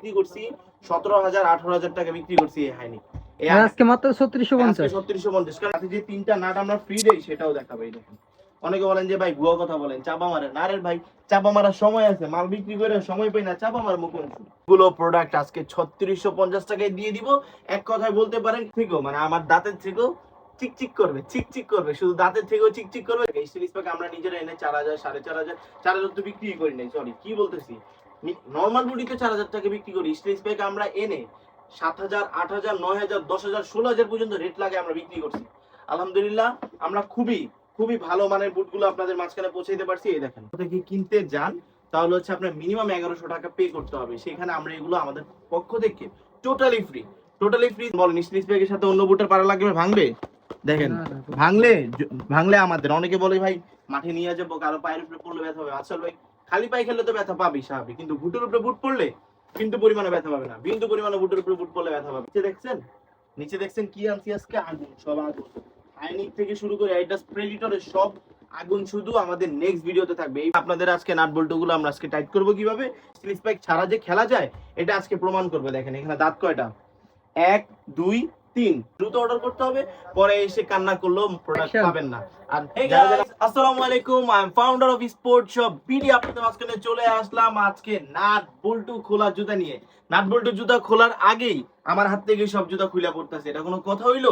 বিক্রি করছি সতেরো হাজার আঠারো হাজার টাকা বিক্রি করছি এই এই আর আজকে মাত্র ছত্রিশশো পঞ্চাশ। ছত্রিশশো পঞ্চাশ। কারণ যে তিনটা নাট আমরা ফ্রি দেই সেটাও দেখাবো এই দেখেন। অনেকে বলেন যে ভাই ভুয়া কথা বলেন চাপা মারে না রে ভাই চাপা মারার সময় আছে মাল বিক্রি করে সময় পাই না চাপা মার মুখগুলো প্রোডাক্ট আজকে ছত্রিশশো পঞ্চাশ টাকায় দিয়ে দিব। এক কথায় বলতে পারেন ঠিকও মানে আমার দাঁতের থেকেও চিকচিক করবে চিকচিক করবে। শুধু দাঁতের থেকেও চিকচিক করবে। এই সিরিজ প্যাক আমরা নিজেরা এনে চার হাজার সাড়ে চার হাজার চার হাজার তো বিক্রি করি নাই সরি কি বলতেছি? নর্মাল বুটিতে চার হাজার টাকা বিক্রি করি সিরিজ প্যাক আমরা এনে সাত হাজার আট হাজার নয় হাজার দশ হাজার ষোলো হাজার পর্যন্ত রেট লাগে আমরা বিক্রি করছি। আলহামদুলিল্লাহ আমরা খুবই খুবই ভালো মানের বুটগুলো আপনাদের মাঝখানে পৌঁছে দিতে পারছি এই দেখেন। থেকে কিনতে যান তাহলে হচ্ছে আপনার মিনিমাম এগারোশো টাকা পে করতে হবে। সেখানে আমরা এগুলো আমাদের পক্ষ থেকে টোটালি ফ্রি টোটালি ফ্রি বলেন স্লিস ব্যাগের সাথে অন্য বুটের পাড়া লাগবে ভাঙবে? দেখেন ভাঙলে ভাঙলে আমাদের অনেকে বলে ভাই মাঠে নিয়ে যাব কারও পায়ের উপরে পড়লে ব্যথা হবে। আসল ভাই খালি পায়ে খেললে তো ব্যথা পাবি স্বাভাবিক। কিন্তু বুটের উপরে বুট পড়লে কিন্তু পরিমাণে ব্যথা পাবে না। বিন্দু পরিমাণে বুটের উপরে বুট পড়লে ব্যথা পাবে। নিচে দেখছেন? নিচে দেখছেন কি আনছি আজকে? আগুন, সব আগুন। আইনিক থেকে শুরু করে আইটাস প্রেডিটরের সব আগুন শুধু আমাদের নেক্সট ভিডিওতে থাকবে। এই আপনাদের আজকে নাট বল্টু গুলো আমরা আজকে টাইট করব কীভাবে? স্লিপ প্যাক ছাড়া যে খেলা যায়, এটা আজকে প্রমাণ করবে। দেখেন এখানে দাঁত কয়টা? এক, দুই তিন। দ্রুত অর্ডার করতে হবে পরে এসে কান্না করলেও প্রোডাক্ট পাবেন না। আর আসসালামু আলাইকুম I'm founder of sport shop BD আপনাদের মাঝখানে চলে আসলাম আজকে নাট বল্টু খোলা জুতা নিয়ে। নাট বল্টু জুতা খোলার আগেই আমার হাত থেকে সব জুতা খুলে পড়তেছে এটা কোনো কথা হইল?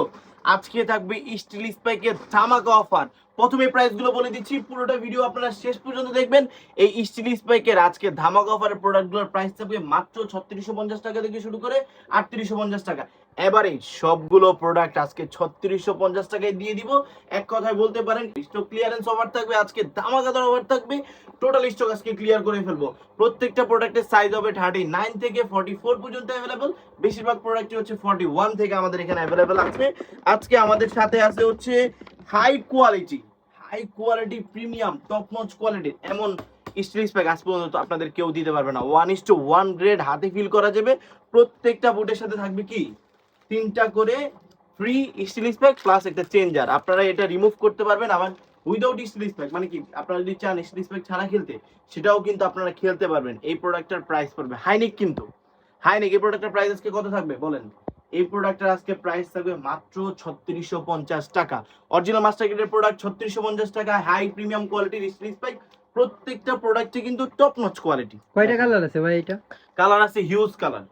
আজকে থাকবে স্টিল স্পাইকের ধামাকা অফার প্রথমে প্রাইসগুলো বলে দিচ্ছি পুরোটা ভিডিও আপনারা শেষ পর্যন্ত দেখবেন। এই স্টিল স্পাইকের আজকে ধামাকা অফারের প্রোডাক্টগুলোর প্রাইস থাকবে মাত্র ছত্রিশশো পঞ্চাশ টাকা থেকে শুরু করে আটত্রিশশো পঞ্চাশ টাকা। এবারে সবগুলো প্রোডাক্ট আজকে ছত্রিশশো পঞ্চাশ টাকায় দিয়ে দিব। এক কথায় বলতে পারেন স্টক ক্লিয়ারেন্স অফার থাকবে, আজকে ধামাকাদার অফার থাকবে। টোটাল স্টক আজকে ক্লিয়ার করে ফেলব। প্রত্যেকটা প্রোডাক্টের সাইজ হবে থার্টি নাইন থেকে ফর্টি ফোর পর্যন্ত অ্যাভেলেবল বেশিরভাগ প্রোডাক্টই হচ্ছে ফর্টি ওয়ান থেকে আমাদের এখানে অ্যাভেলেবেল আছে। আজকে আমাদের সাথে আছে হচ্ছে high quality high quality premium top notch কোয়ালিটির এমন স্ট্রিস প্যাক আজ পর্যন্ত আপনাদের কেউ দিতে পারবে না। One is to one grade হাতে ফিল করা যাবে। প্রত্যেকটা বুটের সাথে থাকবে কি? তিনটা করে ফ্রি স্টিল প্যাক প্লাস একটা চেঞ্জার আপনারা এটা রিমুভ করতে পারবেন আবার উইদাউট স্টিল প্যাক মানে কি? আপনারা যদি চান স্টিল প্যাক ছাড়া খেলতে সেটাও কিন্তু আপনারা খেলতে পারবেন। এই প্রোডাক্টটার প্রাইস পড়বে। হাইনিক কিন্তু। হাইনিক এই প্রোডাক্টের প্রাইস আজকে কত থাকবে? বলেন। এই প্রোডাক্টের আজকে প্রাইস থাকবে মাত্র ছত্রিশশো পঞ্চাশ টাকা। অরিজিনাল মাস্টার গ্রেডের প্রোডাক্ট ছত্রিশশো পঞ্চাশ টাকা। হাই প্রিমিয়াম কোয়ালিটির স্টিল প্যাক প্রত্যেকটা প্রোডাক্টে কিন্তু টপ নচ কোয়ালিটি কয়টা কালার আছে ভাই এটা? কালার আছে হিউজ কালার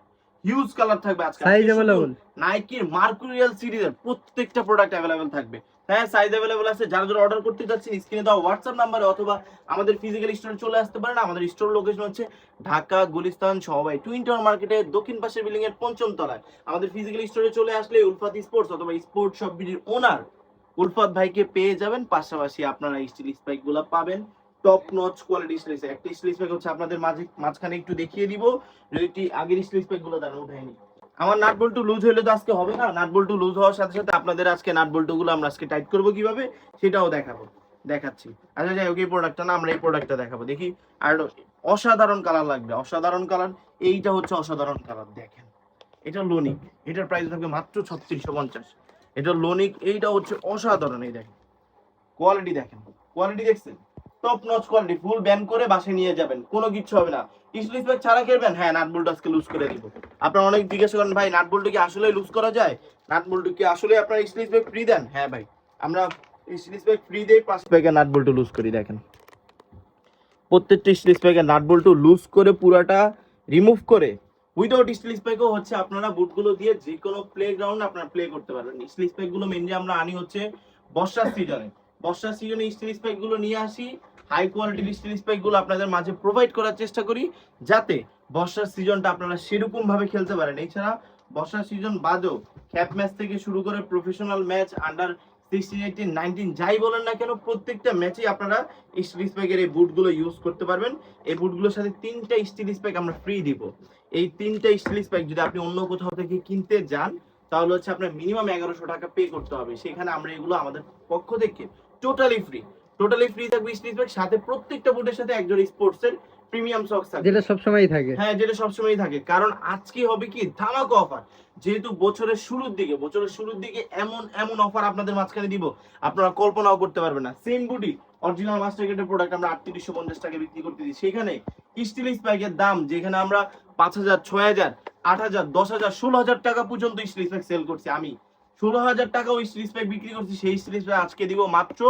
হিউজ কালার থাকবে আজকে। সাইজ শুধু নাইকির মার্কুরিয়াল সিরিজের প্রত্যেকটা প্রোডাক্ট অ্যাভেলেবেল থাকবে। হ্যাঁ সাইজ অ্যাভেলেবেল আছে। যারা যারা অর্ডার করতে যাচ্ছেন স্ক্রিনে দেওয়া হোয়াটসঅ্যাপ নাম্বারে অথবা আমাদের ফিজিক্যাল স্টোরে চলে আসতে পারেন। আমাদের স্টোর লোকেশন হচ্ছে ঢাকা গুলিস্তান সবাই। টুইন টাওয়ার মার্কেটের দক্ষিণ পাশের বিল্ডিং এর পঞ্চম তলায়। আমাদের ফিজিক্যাল স্টোরে চলে আসলে উলফাত স্পোর্টস অথবা স্পোর্ট শপ বিডির ওনার উলফাত ভাইকে পেয়ে যাবেন। পাশাপাশি আপনারা স্টিল স্পাইকগুলা পাবেন। টপ নচ কোয়ালিটি স্টিল একটা স্টিল স্পাইক হচ্ছে আপনাদের মাঝে, মাঝখানে একটু দেখিয়ে দিব, যদি আগের স্টিল স্পাইকগুলো দাঁড়ানো উঠায়নি আমার নাট বল্টু লুজ হলে তো আজকে হবে না। নাট বল্টু লুজ হওয়ার সাথে সাথে আপনাদের আজকে নাট বল্টু গুলো আমরা আজকে টাইট করব কীভাবে, সেটাও দেখাবো, দেখাচ্ছি। আচ্ছা যাই হোক, এই প্রোডাক্টটা না আমরা এই প্রোডাক্টটা দেখাবো। দেখি, আর অসাধারণ কালার লাগবে, অসাধারণ কালার এইটা হচ্ছে অসাধারণ কালার দেখেন। এটা লোনিক এটার প্রাইস থাকবে মাত্র ছত্রিশশো পঞ্চাশ। এটা লোনিক এইটা হচ্ছে অসাধারণ, এই দেখেন। কোয়ালিটি দেখেন। কোয়ালিটি দেখছেন? টপ নচ কোয়ালিটি ফুল ব্যান করে বাসে নিয়ে যাবেন, কোনো কিছু হবে না। স্লিপ ব্যাগ ছাড়া খেলবেন? হ্যাঁ নাট আজকে লুজ করে দিব। আপনারা অনেক জিজ্ঞাসা করেন, ভাই নাট কি আসলে লুজ করা যায়? নাট কি আসলে আপনারা স্লিপ ব্যাগ ফ্রি দেন? হ্যাঁ ভাই, আমরা স্লিপ ব্যাগ ফ্রি দেই, পাঁচ ব্যাগে নাট লুজ করি, দেখেন। প্রত্যেকটা স্লিপ ব্যাগে নাট লুজ করে পুরাটা রিমুভ করে উইদাউট স্লিপ ব্যাগও হচ্ছে আপনারা বুটগুলো দিয়ে যে কোনো প্লে গ্রাউন্ড আপনারা প্লে করতে পারবেন। স্লিপ ব্যাগগুলো মেনলি আমরা আনি হচ্ছে বর্ষার সিজনে বর্ষার সিজনে স্টিল স্পাইকগুলো নিয়ে আসি হাই কোয়ালিটির স্টিল স্পাইকগুলো আপনাদের মাঝে প্রোভাইড করার চেষ্টা করি, যাতে বর্ষার সিজনটা আপনারা সেরকম ভাবে খেলতে পারেন। এছাড়া বর্ষার সিজন বাদেও ক্যাপ ম্যাচ থেকে শুরু করে professional match under sixteen eighteen nineteen যাই বলেন না কেন, প্রত্যেকটা ম্যাচেই আপনারা স্টিল স্পাইকের এই বুটগুলো ইউজ করতে পারবেন। এই বুটগুলোর সাথে তিনটা স্টিল স্পাইক আমরা ফ্রি দিব। এই তিনটা স্টিল স্পাইক যদি আপনি অন্য কোথাও থেকে কিনতে যান, তাহলে হচ্ছে আপনার মিনিমাম এগারোশো টাকা পে করতে হবে। সেখানে আমরা এগুলো আমাদের পক্ষ থেকে টোটালি ফ্রি টোটালি ফ্রি থাকবে স্টিচ ব্যাগ সাথে প্রত্যেকটা বুটের সাথে একজন স্পোর্টস এর প্রিমিয়াম সক্স থাকবে। যেটা সবসময়ই থাকে। হ্যাঁ যেটা সবসময় থাকে। কারণ আজকে হবে কি? ধামাকা অফার যেহেতু বছরের শুরুর দিকে বছরের শুরুর দিকে এমন এমন অফার আপনাদের মাঝখানে দিব আপনারা কল্পনাও করতে পারবেন না। সেম বুটি অরিজিনাল মাস্টার গেটের প্রোডাক্ট আমরা আটত্রিশশো পঞ্চাশ টাকা বিক্রি করতে দিই সেখানে স্টিল স্পাইকের দাম যেখানে আমরা পাঁচ হাজার ছয় হাজার আট হাজার দশ হাজার ষোলো হাজার টাকা পর্যন্ত স্টিল প্যাক সেল করছি আমি। ষোলো হাজার টাকা ওই স্লিপ প্যাক বিক্রি করছি সেই স্লিপ প্যাক আজকে দিব মাত্র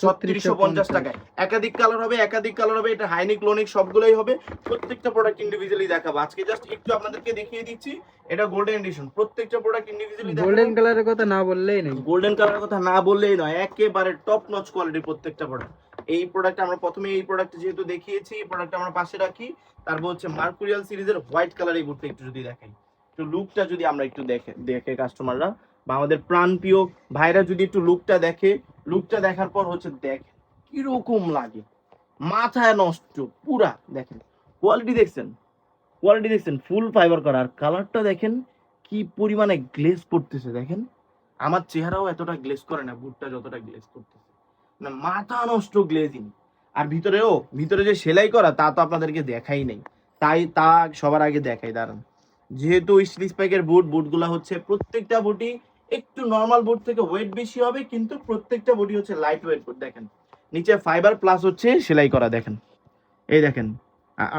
ছত্রিশশো পঞ্চাশ টাকায়। একাধিক কালার হবে একাধিক কালার হবে এটা হাইনিক লোনিক সবগুলোই হবে। প্রত্যেকটা প্রোডাক্ট ইন্ডিভিজুয়ালি দেখাবো। আজকে জাস্ট একটু আপনাদেরকে দেখিয়ে দিচ্ছি এটা গোল্ডেন এডিশন প্রত্যেকটা প্রোডাক্ট ইন্ডিভিজুয়ালি গোল্ডেন কালারের কথা না বললেই নেই। গোল্ডেন কালারের কথা না বললেই নয় একেবারে টপ নচ কোয়ালিটির প্রত্যেকটা প্রোডাক্ট এই প্রোডাক্ট আমরা প্রথমে এই প্রোডাক্ট যেহেতু দেখিয়েছি এই প্রোডাক্ট আমরা পাশে রাখি। তারপর হচ্ছে মার্কুরিয়াল সিরিজের হোয়াইট কালার এই বুটটা একটু যদি দেখাই। তো লুকটা যদি আমরা একটু দেখে দেখে কাস্টমাররা বা আমাদের প্রাণপ্রিয় ভাইরা যদি একটু লুকটা দেখে লুকটা দেখার পর হচ্ছে দেখে কীরকম লাগে। মাথায় নষ্ট, পুরা দেখেন। কোয়ালিটি দেখছেন? কোয়ালিটি দেখছেন ফুল ফাইবার করা। আর কালারটা দেখেন, কি পরিমাণে গ্লেজ করতেছে দেখেন। আমার চেহারাও এতটা গ্লেজ করে না, বুটটা যতটা গ্লেজ করতেছে। না, মাথা নষ্ট গ্লেজিং আর ভিতরেও, ভিতরে যে সেলাই করা, তা তো আপনাদেরকে দেখাই নাই। তাই তা সবার আগে দেখাই, দাঁড়ান। যেহেতু স্লিপ প্যাকের বুট বুটগুলো হচ্ছে প্রত্যেকটা বুটই একটু নর্মাল বুট থেকে ওয়েট বেশি হবে, কিন্তু প্রত্যেকটা বুটই হচ্ছে লাইট ওয়েট বুট দেখেন। নিচে ফাইবার প্লাস হচ্ছে সেলাই করা, দেখেন। এই দেখেন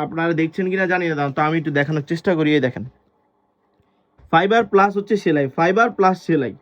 আপনারা দেখছেন কিনা জানি না তো আমি একটু দেখানোর চেষ্টা করি, এই দেখেন। ফাইবার প্লাস হচ্ছে সেলাই ফাইবার প্লাস সেলাই।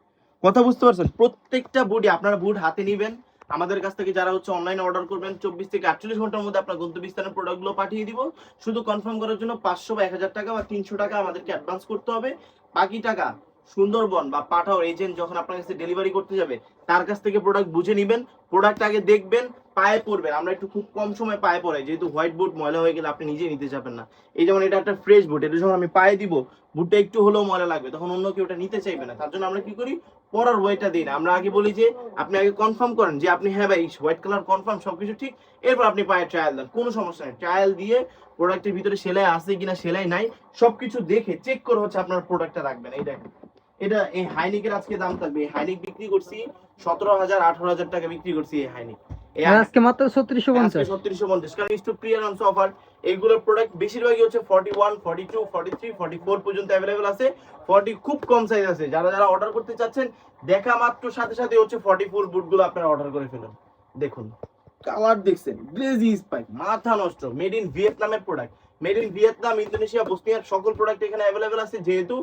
কথা বুঝতে পারছেন? প্রত্যেকটা বুটই আপনারা বুট হাতে নেবেন। আমাদের কাছ থেকে যারা হচ্ছে অনলাইনে অর্ডার করবেন, চব্বিশ থেকে আটচল্লিশ ঘণ্টার মধ্যে আপনার গন্তব্যস্থানের প্রোডাক্টগুলো পাঠিয়ে দিব। শুধু কনফার্ম করার জন্য পাঁচশো বা এক হাজার টাকা বা তিনশো টাকা আমাদেরকে অ্যাডভান্স করতে হবে। বাকি টাকা সুন্দরবন বা পাঠাও এজেন্ট যখন আপনার কাছে ডেলিভারি করতে যাবে, তার কাছ থেকে প্রোডাক্ট বুঝে নেবেন প্রোডাক্ট আগে দেখবেন, পায়ে পড়বেন। আমরা একটু খুব কম সময় পায়ে পড়াই, যেহেতু হোয়াইট বোর্ড ময়লা হয়ে গেলে আপনি নিজে নিতে যাবেন না। এই যেমন এটা একটা ফ্রেশ বুট এটা যখন আমি পায়ে দিব বুটটা একটু হলেও ময়লা লাগবে, তখন অন্য কেউ ওটা নিতে চাইবে না। তার জন্য আমরা কি করি? পরার ওয়েটা দিই। না আমরা আগে বলি যে, আপনি আগে কনফার্ম করেন যে আপনি হ্যাঁ ভাই হোয়াইট কালার কনফার্ম সবকিছু ঠিক, এরপর আপনি পায়ে ট্রায়াল দেন। কোনো সমস্যা নেই। ট্রায়াল দিয়ে প্রোডাক্টের ভিতরে সেলাই আছে কিনা, সেলাই নাই, সবকিছু দেখে চেক করে হচ্ছে আপনার প্রোডাক্টটা রাখবেন। এই দেখেন। এটা এই হাইনিকের আজকে দাম থাকবে। এই হাইনিক বিক্রি করছি সতেরো হাজার আঠারো হাজার টাকা বিক্রি করছি এই হাইনিক আজকে মাত্র ছত্রিশশো পঞ্চাশ। ছত্রিশশো পঞ্চাশ। কারণ স্টক ক্লিয়ারেন্স অফার এইগুলোর প্রোডাক্ট বেশিরভাগই হচ্ছে forty one forty two forty three forty four পর্যন্ত অ্যাভেলেবেল আছে। ফর্টি খুব কম সাইজ আছে। যারা যারা অর্ডার করতে চাচ্ছেন দেখা মাত্র সাথে সাথে হচ্ছে ফর্টি ফোর বুটগুলো আপনারা অর্ডার করে ফেলুন। দেখুন কালার দেখছেন গ্লেজি স্পাইক মাথা নষ্ট মেড ইন ভিয়েতনামের product made in Vietnam Indonesia বসনিয়ার সকল প্রোডাক্ট এখানে অ্যাভেলেবেল আছে। যেহেতু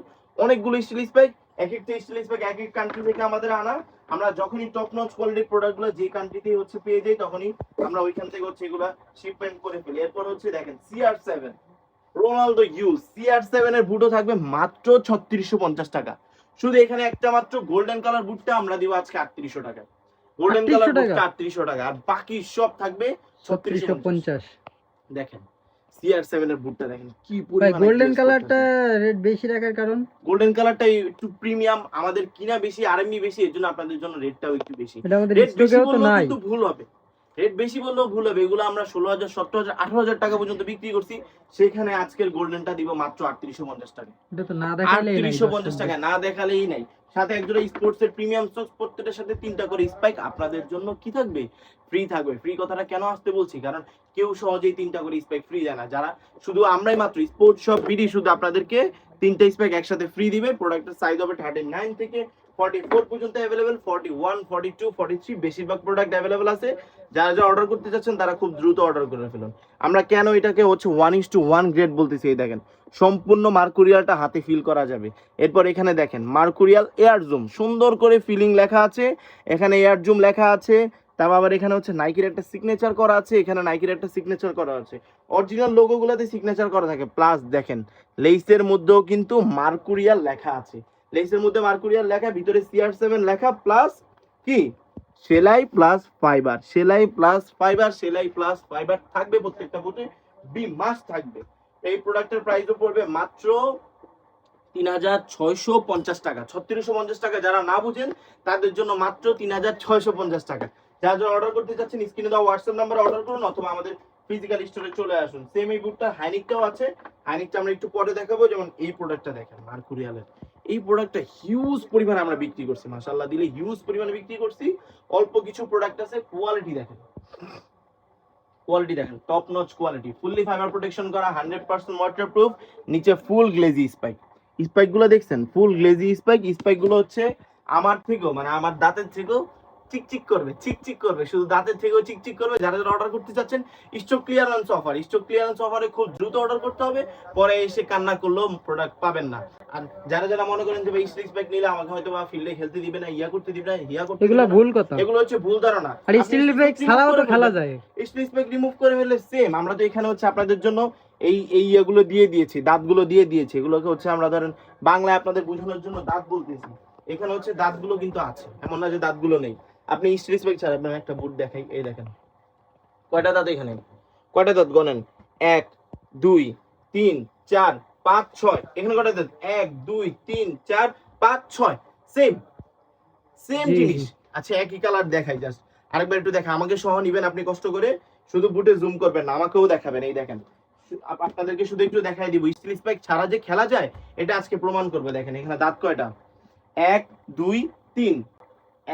অনেকগুলো স্টিল স্পাইক এক একটা স্টিল স্পাইক এক এক কান্ট্রি থেকে আমাদের আনা। আমরা যখনই টপ নচ কোয়ালিটির প্রোডাক্টগুলো যে কান্ট্রিতে হচ্ছে পেয়ে যাই তখনই আমরা ওইখান থেকে হচ্ছে এগুলো শিপমেন্ট করে ফেলি। এরপর হচ্ছে দেখেন CR seven Ronaldo use. CR seven এর বুটও থাকবে মাত্র ছত্রিশশো পঞ্চাশ টাকা। শুধু এখানে একটা মাত্র গোল্ডেন কালার বুটটা আমরা দিব আজকে আটত্রিশশো টাকা গোল্ডেন 3800 কালার বুটটা আটত্রিশশো টাকা। আর বাকি সব থাকবে ছত্রিশশো পঞ্চাশ। দেখেন সিআর সেভেন এর বুটটা দেখেন কি পরিমাণ গোল্ডেন কালারটা। রেট বেশি রাখার কারণ? গোল্ডেন কালারটা একটু প্রিমিয়াম আমাদের কিনা বেশি আরএমবি বেশি এর জন্য আপনাদের জন্য রেটটাও একটু বেশি। রেট বেশি বললে তো কিন্তু ভুল হবে। রেট বেশি বললেও ভুল হবে। এগুলো আমরা ষোলো হাজার সতেরো হাজার আঠারো হাজার টাকা পর্যন্ত বিক্রি করছি। সেখানে আজকের গোল্ডেনটা দিব মাত্র আটত্রিশশো পঞ্চাশ টাকা আটত্রিশশো পঞ্চাশ টাকা না দেখালেই নাই। সাথে একজোড়া স্পোর্টস এর প্রিমিয়াম সক্স প্রত্যেকটার সাথে তিনটা করে স্পাইক আপনাদের জন্য কি থাকবে? ফ্রি থাকবে। ফ্রি কথাটা কেন আসতে বলছি? কারণ কেউ সহজেই তিনটা করে স্পাইক ফ্রি দেয় না। যারা শুধু আমরাই মাত্র স্পোর্টস সব বিডি শুধু আপনাদেরকে তিনটা স্পাইক একসাথে ফ্রি দিবে। প্রোডাক্টের সাইজ হবে থার্টি নাইন থেকে ফর্টি ফোর পর্যন্ত ফর্টি টু ফর্টি থ্রি বেশিরভাগ প্রোডাক্ট অ্যাভেলেবেল আছে। যারা যারা অর্ডার করতে চাচ্ছেন, তারা খুব দ্রুত অর্ডার করে ফেলুন। আমরা কেন এটাকে হচ্ছে one is to one grade বলতেছি, এই দেখেন। সম্পূর্ণ মার্কুরিয়ালটা হাতে ফিল করা যাবে। এরপর এখানে দেখেন, মার্কুরিয়াল এয়ার জুম সুন্দর করে ফিলিং লেখা আছে। এখানে এয়ার জুম লেখা আছে। তারপর আবার এখানে হচ্ছে নাইকির একটা সিগনেচার করা আছে। এখানে নাইকির একটা সিগনেচার করা আছে। অরিজিনাল লোগোগুলোতে সিগনেচার করা থাকে। প্লাস দেখেন লেইসের মধ্যেও কিন্তু মার্কুরিয়াল লেখা আছে। লেইসের মধ্যে মার্কুরিয়াল লেখা, ভিতরে সিআর সেভেন লেখা প্লাস কি? সেলাই প্লাস ফাইবার সেলাই প্লাস ফাইবার সেলাই প্লাস ফাইবার থাকবে প্রত্যেকটা বুটে বি মাস থাকবে। এই প্রোডাক্টের প্রাইসও পড়বে মাত্র তিন হাজার ছয়শো পঞ্চাশ টাকা। ছত্রিশশো পঞ্চাশ টাকা যারা না বুঝেন, তাদের জন্য মাত্র তিন হাজার ছয়শো পঞ্চাশ টাকা। যারা যারা অর্ডার করতে চাচ্ছেন স্ক্রিনে দেওয়া হোয়াটসঅ্যাপ নাম্বার অর্ডার করুন, অথবা আমাদের ফিজিক্যাল স্টোরে চলে আসুন। সেম এই বুকটা হাইনিকটাও আছে। হাইনিকটা আমরা একটু পরে দেখাবো, যেমন এই প্রোডাক্টটা দেখেন মার্কুরিয়ালের এই প্রোডাক্টটা হিউজ পরিমাণে আমরা বিক্রি করছি মাসাল্লাহ দিলে হিউজ পরিমাণে বিক্রি করছি। অল্প কিছু প্রোডাক্ট আছে কোয়ালিটি দেখেন। কোয়ালিটি দেখেন top notch quality fully fibre protection করা হান্ড্রেড পার্সেন্ট ওয়াটার প্রুফ নিচে ফুল গ্লেজি স্পাইক স্পাইকগুলো দেখছেন? ফুল গ্লেজি স্পাইক স্পাইকগুলো হচ্ছে আমার থেকেও মানে আমার দাঁতের থেকেও চিকচিক করবে চিকচিক করবে। শুধু দাঁতের থেকেও চিকচিক করবে। যারা যারা অর্ডার করতে চাচ্ছেন stock clearance offer stock clearance অফারে খুব দ্রুত অর্ডার করতে হবে। পরে এসে কান্না করলেও প্রোডাক্ট পাবেন না। আর যারা যারা মনে করেন যে ভাই ব্যাগ নিলে আমাকে হয়তো বা ফিল্ডে খেলতে দিবে না ইয়া করতে দিবে না ইয়া করতে এগুলো ভুল কথা। এগুলো হচ্ছে ভুল ধারণা। আর স্টিল ব্যাগ ছাড়াও তো খেলা যায়। ব্যাগ রিমুভ করে সেম আমরা তো এখানে হচ্ছে আপনাদের জন্য এই এই ইয়েগুলো দিয়ে দিয়েছি দাঁতগুলো দিয়ে দিয়েছি। এগুলোকে হচ্ছে আমরা ধরেন বাংলায় আপনাদের বোঝানোর জন্য দাঁত বলতেছি। এখানে হচ্ছে দাঁতগুলো কিন্তু আছে এমন না যে দাঁতগুলো নেই। আপনি স্ট্রিক্স ব্যাগ ছাড়া আপনার একটা বুট দেখাই এই দেখেন। কয়টা দাঁত এখানে? কয়টা দাঁত গনেন এক দুই তিন চার পাঁচ ছয়। এখানে কয়টা দাঁত? এক দুই তিন চার পাঁচ ছয়। সেম সেম জিনিস। আচ্ছা একই কালার দেখাই জাস্ট আরেকবার একটু দেখা। আমাকে সহ নিবেন আপনি কষ্ট করে। শুধু বুটে জুম করবেন না আমাকেও দেখাবেন এই দেখেন। আপনাদেরকে শুধু একটু দেখাই দিব। স্টিল স্পাইক ছাড়া যে খেলা যায় এটা আজকে প্রমাণ করবে দেখেন। এখানে দাঁত কয়টা? এক দুই তিন।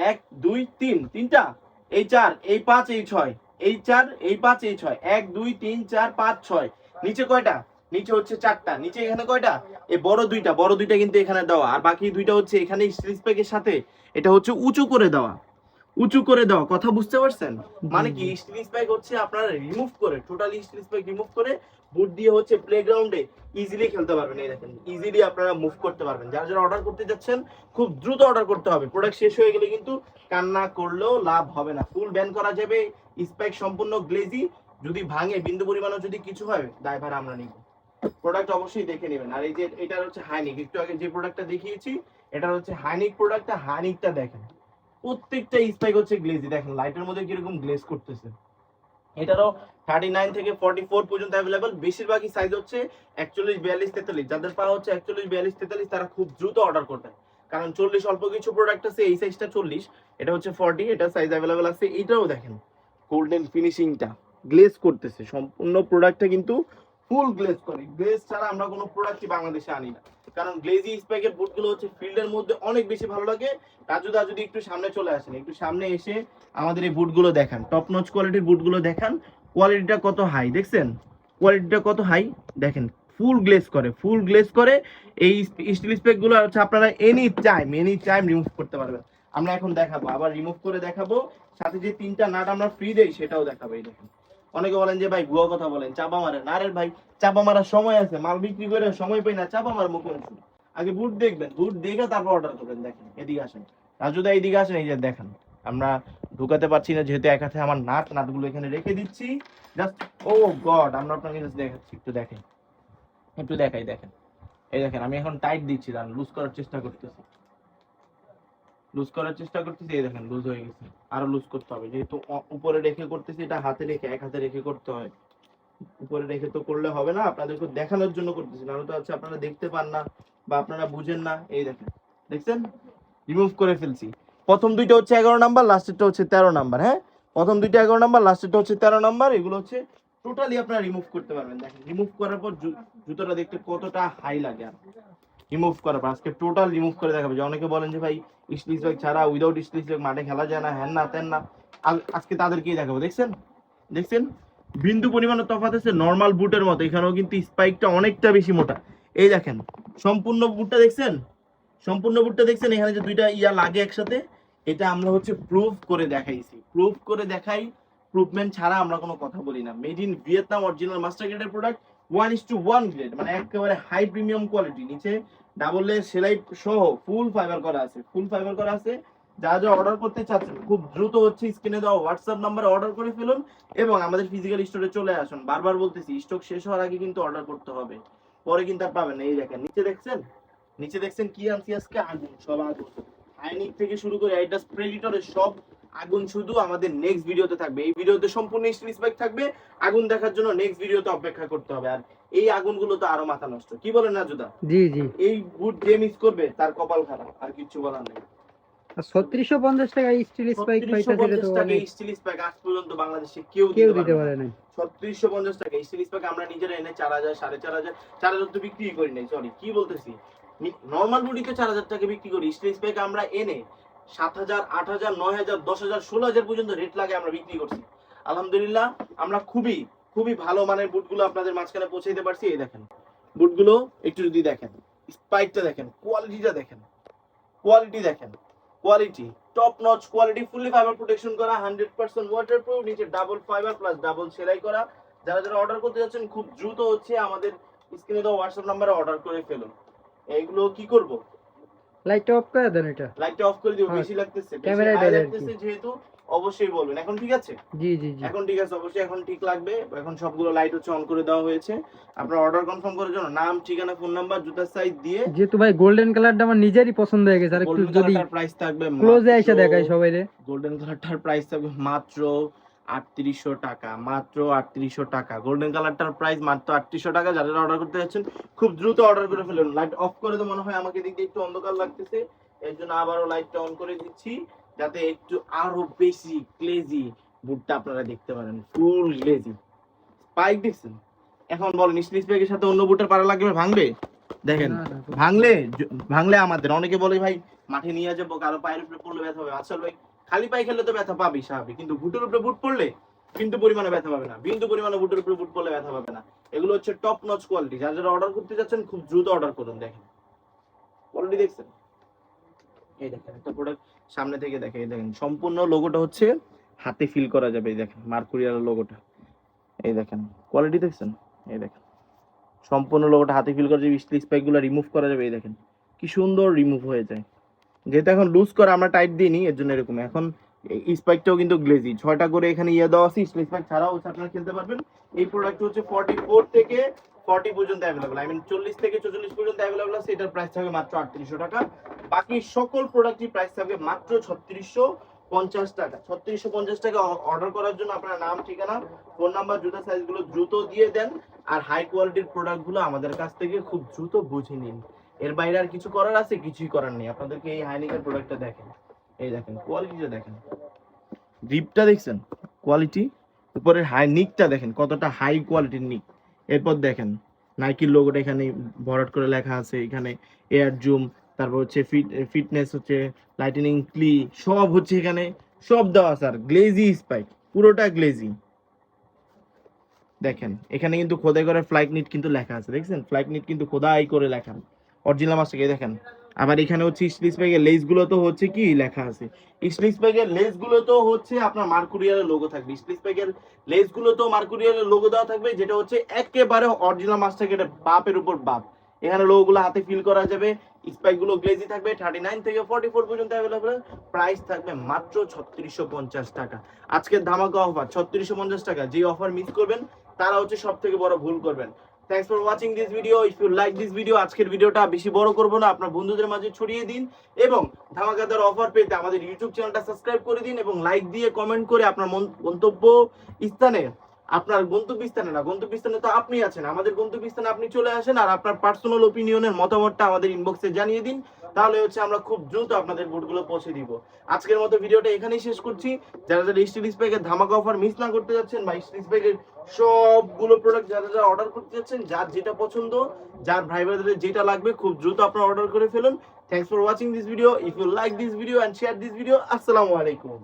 এক, দুই, তিন। তিনটা? এই চার, এই পাঁচ, এই ছয়। এই চার, এই পাঁচ, এই ছয়। এক, দুই, তিন, চার, পাঁচ, ছয়। নিচে কয়টা? নিচে হচ্ছে চারটা। নিচে এখানে কয়টা? এই বড় দুইটা। বড় দুইটা কিন্তু এখানে দেওয়া। আর বাকি দুইটা হচ্ছে এখানে স্টিল স্পাইকের সাথে এটা হচ্ছে উঁচু করে দেওয়া। উঁচু করে দেওয়া। কথা বুঝতে পারছেন? মানে কি? স্টিল স্পাইক হচ্ছে আপনারা রিমুভ করে টোটালি স্টিল স্পাইক রিমুভ করে বুট দিয়ে হচ্ছে প্লেগ্রাউন্ডে ইজিলি খেলতে পারবেন, এই দেখেন ইজিলি আপনারা মুভ করতে পারবেন। যারা যারা অর্ডার করতে যাচ্ছেন, খুব দ্রুত অর্ডার করতে হবে। প্রোডাক্ট শেষ হয়ে গেলে কিন্তু কান্না করলেও লাভ হবে না। ফুল ব্যান করা যাবে স্পাইক সম্পূর্ণ গ্লেজি যদি ভাঙে, বিন্দু পরিমাণও যদি কিছু হয় দায়ভার আমরা নিব। প্রোডাক্ট অবশ্যই দেখে নেবেন। আর এই যে, এটার হচ্ছে হাইনিক। একটু আগে যে প্রোডাক্টটা দেখিয়েছি, এটার হচ্ছে হাইনিক প্রোডাক্টটা হাইনিকটা দেখেন, প্রত্যেকটা স্পাইক হচ্ছে গ্লেজি দেখেন লাইটের মধ্যে কীরকম গ্লেজ করতেছে। এটারও থার্টি নাইন থেকে ফর্টি ফোর পর্যন্ত অ্যাভেলেবল বেশিরভাগই সাইজ হচ্ছে একচল্লিশ, বিয়াল্লিশ, তেতাল্লিশ। যাদের পা হচ্ছে একচল্লিশ, বিয়াল্লিশ, তেতাল্লিশ, তারা খুব দ্রুত অর্ডার করবেন। কারণ চল্লিশ, অল্প কিছু প্রোডাক্ট আছে, এই সাইজটা চল্লিশ, এটা হচ্ছে ফর্টি এটা সাইজ অ্যাভেলেবেল আছে। এটাও দেখেন গোল্ডেন ফিনিশিংটা গ্লেজ করতেছে। সম্পূর্ণ প্রোডাক্টটা কিন্তু ফুল গ্লেজ করে। গ্লেজ ছাড়া আমরা কোনো প্রোডাক্টই বাংলাদেশে আনি না। কারণ গ্লেজি স্প্যাকের বুটগুলো হচ্ছে ফিল্ডের মধ্যে অনেক বেশি ভালো লাগে। রাজু দা যদি একটু সামনে চলে আসেন। একটু সামনে এসে আমাদের এই বুটগুলো দেখান। টপ নচ কোয়ালিটির বুটগুলো দেখান। কোয়ালিটিটা কত হাই দেখছেন? কোয়ালিটিটা কত হাই দেখেন ফুল গ্লেজ করে ফুল গ্লেজ করে এই স্টিল স্পেকগুলো হচ্ছে আপনারা any time any time remove করতে পারবেন। আমরা এখন দেখাবো, আবার রিমুভ করে দেখাবো। সাথে যে তিনটা নাট আমরা ফ্রি দেই, সেটাও দেখাবো, এই দেখেন। অনেকে বলেন যে, ভাই, ভুয়া কথা বলেন, চাপা মারে না রে ভাই, চাপা মারার সময় আছে, মাল বিক্রি করে সময় পাই না, চাপা মার মুখ আগে বুট দেখবেন বুট দেখে তারপর অর্ডার করবেন, দেখেন, এদিকে আসেন। রাজুদা এইদিকে আসেন, এই যে দেখেন, আমরা ঢুকাতে পারছি না, যেহেতু এক হাতে আমার নাট, নাটগুলো এখানে রেখে দিচ্ছি। জাস্ট ও গড, আমরা আপনাকে জাস্ট দেখাচ্ছি, একটু দেখেন। একটু দেখাই, দেখেন। এই দেখেন, আমি এখন টাইট দিচ্ছি, দাঁড়ান লুজ করার চেষ্টা করতেছি। লুজ করার চেষ্টা করতেছি, এই দেখেন লুজ হয়ে গেছে। আরও লুজ করতে হবে। যেহেতু উপরে রেখে করতেছি, এটা হাতে রেখে, এক হাতে রেখে করতে হয়। উপরে রেখে তো করলে হবে না, আপনাদেরকে দেখানোর জন্য করতেছি, নাহলে তো হচ্ছে আপনারা দেখতে পান না বা আপনারা বুঝেন না। এই দেখেন, দেখছেন? রিমুভ করে ফেলছি। প্রথম দুইটা হচ্ছে এগারো নাম্বার লাস্টেরটা হচ্ছে তেরো নাম্বার হ্যাঁ? প্রথম দুইটা এগারো নাম্বার লাস্টেরটা হচ্ছে তেরো নাম্বার, এগুলো হচ্ছে টোটালি আপনারা রিমুভ করতে পারবেন। দেখেন রিমুভ করার পর জুতোটা দেখতে কতটা হাই লাগে। রিমুভ পর আজকে টোটাল রিমুভ করে দেখাবে। যে অনেকে বলেন যে, ভাই স্লিজ ব্যাগ ছাড়া উইদাউট স্লিজ ব্যাগ মাঠে খেলা যায় না, হ্যান না তেন না। আজ- আজকে তাদেরকেই দেখাবো। দেখছেন? দেখছেন? বিন্দু পরিমাণে তফাত আছে নর্মাল বুটের মতো। এখানেও কিন্তু স্পাইকটা অনেকটা বেশি মোটা। এই দেখেন, সম্পূর্ণ বুটটা দেখছেন? সম্পূর্ণ বুটটা দেখছেন? এখানে যে দুইটা ইয়া লাগে একসাথে, এটা আমরা হচ্ছে প্রুফ করে দেখাইছি। প্রুফ করে দেখাই প্রুফমেন্ট ছাড়া আমরা কোনো কথা বলি না। Made in Vietnam original master গ্রেডের product one is to one grade মানে একেবারে হাই প্রিমিয়াম কোয়ালিটি নিচে ডাবল লেয়ার সেলাই সহ ফুল ফাইবার করা আছে ফুল ফাইবার করা আছে। যা যা অর্ডার করতে চাচ্ছেন, খুব দ্রুত হচ্ছে স্ক্রিনে দেওয়া হোয়াটসঅ্যাপ নাম্বারে অর্ডার করে ফেলুন এবং আমাদের ফিজিক্যাল স্টোরে চলে আসুন। বারবার বলতেছি স্টক শেষ হওয়ার আগে কিন্তু অর্ডার করতে হবে। পরে কিন্তু আর পাবেন এই দেখেন, নিচে দেখছেন? নিচে দেখছেন কি আনছি আজকে? আগুন, সব আগুন। হাইনিক থেকে শুরু করে আইটাস প্রেডিটরের সব আগুন শুধু আমাদের নেক্সট ভিডিওতে থাকবে। এই ভিডিওতে সম্পূর্ণ স্টিল স্পাইক থাকবে। আগুন দেখার জন্য নেক্সট ভিডিওতে অপেক্ষা করতে হবে। আর এই আগুনগুলো তো আরও মাথা নষ্ট। কি বলেন না জুদা জি জি। এই বুট যে মিস করবে তার কপাল খারাপ। আর কিছু বলার নেই। ছত্রিশশো পঞ্চাশ টাকা স্টিল স্পাইক স্টিল স্পাইক আজ পর্যন্ত বাংলাদেশে কেউ দিতে পারে ছত্রিশশো পঞ্চাশ টাকা স্টিল স্পাইক আমরা নিজেরা এনে চার হাজার সাড়ে চার হাজার চার হাজার তো বিক্রি করি নাই সরি কি বলতেছি? নর্মাল চার হাজার টাকা বিক্রি করি। স্টিল স্পাইক আমরা এনে সাত হাজার, আট হাজার, নয় হাজার, দশ হাজার, ষোলো হাজার পর্যন্ত রেট লাগে আমরা বিক্রি করছি। আলহামদুলিল্লাহ, আমরা খুবই খুবই ভালো মানের বুটগুলো আপনাদের মাঝখানে পৌঁছে দিতে পারছি, এই দেখেন। বুটগুলো একটু যদি দেখেন স্পাইকটা দেখেন কোয়ালিটিটা দেখেন কোয়ালিটি দেখেন quality top notch quality fully fibre protection করা হান্ড্রেড পার্সেন্ট ওয়াটার প্রুফ নিচে ডাবল ফাইবার প্লাস ডাবল সেলাই করা। যারা যারা অর্ডার করতে যাচ্ছেন, খুব দ্রুত হচ্ছে আমাদের স্ক্রিনে দেওয়া হোয়াটসঅ্যাপ নাম্বারে অর্ডার করে ফেলুন। এইগুলো কি করব? লাইট অফ করে দেন এটা। লাইটটা অফ করে দিও হ্যাঁ, বেশি লাগতেছে বেশি ক্যামেরায় high ধরে আর কি। লাগতেছে যেহেতু অবশ্যই বলবেন। এখন ঠিক আছে? জি জি জি। এখন ঠিক আছে অবশ্যই এখন ঠিক লাগবে। এখন সবগুলো লাইট হচ্ছে অন করে দেওয়া হয়েছে। আপনার অর্ডার কনফার্ম করার জন্য নাম ঠিকানা ফোন নাম্বার জুতার সাইজ দিয়ে যেহেতু ভাই গোল্ডেন কালারটা আমার নিজেরই পছন্দ হয়ে গেছে। আর একটু যদি প্রাইস থাকবে ক্লোজে এসে দেখাই সবাই রে গোল্ডেন কালারটার প্রাইস থাকবে মাত্র আটত্রিশশো টাকা মাত্র আটত্রিশশো টাকা। গোল্ডেন কালারটার প্রাইস মাত্র আটত্রিশশো টাকা। যারা অর্ডার করতে যাচ্ছেন খুব দ্রুত অর্ডার করে ফেলুন। লাইট অফ করে তো মনে হয় আমাকে দিক দিয়ে একটু অন্ধকার লাগতেছে। এর জন্য আবারও লাইটটা অন করে দিচ্ছি যাতে একটু আরও বেশি ক্লেজি বুটটা আপনারা দেখতে পারেন। ফুল গ্লেজি স্পাইক দেখছেন? এখন বলেন স্লিপ ব্যাগের সাথে অন্য বুটের পাড়া লাগবে ভাঙবে? দেখেন ভাঙলে ভাঙলে আমাদের। অনেকে বলে ভাই মাঠে নিয়ে যাব কারও পায়ের উপরে পড়লে ব্যথা হবে। আসল ভাই খালি পায়ে খেললে তো ব্যথা পাবি স্বাভাবিক। কিন্তু বুটের উপরে বুট পড়লে কিন্তু পরিমাণে ব্যথা পাবে না। বিন্দু পরিমাণে বুটের উপরে বুট পড়লে ব্যথা পাবে না। এগুলো হচ্ছে টপ নচ কোয়ালিটি যারা যারা অর্ডার করতে যাচ্ছেন, খুব দ্রুত অর্ডার করুন, দেখেন। কোয়ালিটি দেখছেন? এই দেখেন, একটা প্রোডাক্ট সামনে থেকে দেখে এই দেখেন, সম্পূর্ণ লোগোটা হচ্ছে হাতে ফিল করা যাবে, এই দেখেন মার্কুরিয়ার লোগোটা এই দেখেন কোয়ালিটি দেখছেন? এই দেখেন, সম্পূর্ণ লোগোটা হাতে ফিল করা যাবে স্টিচগুলো রিমুভ করা যাবে, এই দেখেন। কি সুন্দর রিমুভ হয়ে যায়। যেহেতু এখন লুজ করে আমরা টাইট দিইনি, এর জন্য এরকম। এখন স্পাইকটাও কিন্তু গ্লেজি ছয়টা করে এখানে ইয়ে দেওয়া আছে স্পাইক ছাড়াও আপনারা খেলতে পারবেন। এই প্রোডাক্ট হচ্ছে ফর্টি ফোর থেকে ফর্টি পর্যন্ত অ্যাভেলেবল আই মিন চল্লিশ থেকে চল্লিশ পর্যন্ত অ্যাভেলেবল আছে, এটার প্রাইস থাকবে মাত্র আটত্রিশশো টাকা। বাকি সকল প্রোডাক্টই প্রাইস থাকবে মাত্র ছত্রিশশো পঞ্চাশ টাকা। ছত্রিশশো পঞ্চাশ টাকা অর্ডার করার জন্য আপনার নাম, ঠিকানা ফোন নাম্বার জুতা সাইজগুলো দ্রুত দিয়ে দেন। আর হাই কোয়ালিটির প্রোডাক্টগুলো আমাদের কাছ থেকে খুব দ্রুত বুঝে নিন। এর বাইরে আর কিছু করার আছে? কিছুই করার নেই। আপনাদেরকে এই হাইনিকের প্রোডাক্টটা দেখেন। এই দেখেন কোয়ালিটিটা দেখেন। রিপটা দেখছেন? কোয়ালিটি উপরের হাই নিকটা দেখেন, কতটা হাই কোয়ালিটির নিক এরপর দেখেন নাইকির লোগোটা এখানে ভরাট করে লেখা আছে। এখানে এয়ার জুম তারপর হচ্ছে ফিট ফিটনেস হচ্ছে লাইটেনিং ক্লি সব হচ্ছে এখানে, সব দেওয়া আছে। আর গ্লেজি স্পাইক পুরোটা গ্লেজি দেখেন, এখানে কিন্তু খোদাই করে ফ্লাইট নিট কিন্তু লেখা আছে। দেখছেন? ফ্লাইট নিট কিন্তু খোদাই করে লেখা। অরিজিনাল মাছটাকে দেখেন। আবার এখানে হচ্ছে স্লিস ব্যাগের লেসগুলো তো হচ্ছে কি লেখা আছে। স্লিস ব্যাগের লেসগুলো তো হচ্ছে আপনার মার্কুরিয়ালের লোগো থাকবে। স্লিস ব্যাগের লেসগুলো তো মার্কুরিয়ালের লোগো দেওয়া থাকবে, যেটা হচ্ছে একেবারে অরিজিনাল মাছটাকে এটা বাপের উপর বাপ। এখানে লোগো গুলো হাতে ফিল করা যাবে। স্পাইকগুলো গ্লেজি থাকবে থার্টি নাইন থেকে ফর্টি ফোর পর্যন্ত অ্যাভেলেবল প্রাইস থাকবে মাত্র ছত্রিশশো পঞ্চাশ টাকা। আজকের ধামাকা অফার ছত্রিশশো পঞ্চাশ টাকা। যে অফার মিস করবেন, তারা হচ্ছে সব থেকে বড় ভুল করবেন। Thanks for watching this video if you like this video আজকের ভিডিওটা বেশি বড় করব না। আপনার বন্ধুদের মাঝে ছড়িয়ে দিন এবং ধামাকাদার অফার পেতে আমাদের ইউটিউব চ্যানেলটা সাবস্ক্রাইব করে দিন এবং লাইক দিয়ে কমেন্ট করে আপনার মন্তব্য স্থানে আপনার গন্তব্য স্থানে না গন্তব্য স্থানে তো আপনি আছেন। আমাদের গন্তব্য স্থানে আপনি চলে আসেন আর আপনার পার্সোনাল ওপিনিয়নের মতামতটা আমাদের ইনবক্সে জানিয়ে দিন। তাহলে হচ্ছে আমরা খুব দ্রুত আপনাদের বোর্ডগুলো পৌঁছে দিব। আজকের মতো ভিডিওটা এখানেই শেষ করছি। যারা যারা স্টিল স্প্যাকের ধামাকা অফার মিস না করতে যাচ্ছেন বা স্টিল স্প্যাকের সবগুলো প্রোডাক্ট যারা যারা অর্ডার করতে যাচ্ছেন, যার যেটা পছন্দ, যার ভাই যেটা লাগবে, খুব দ্রুত আপনারা অর্ডার করে ফেলুন। Thanks for watching this video if you like this video and share this video আসসালামু আলাইকুম।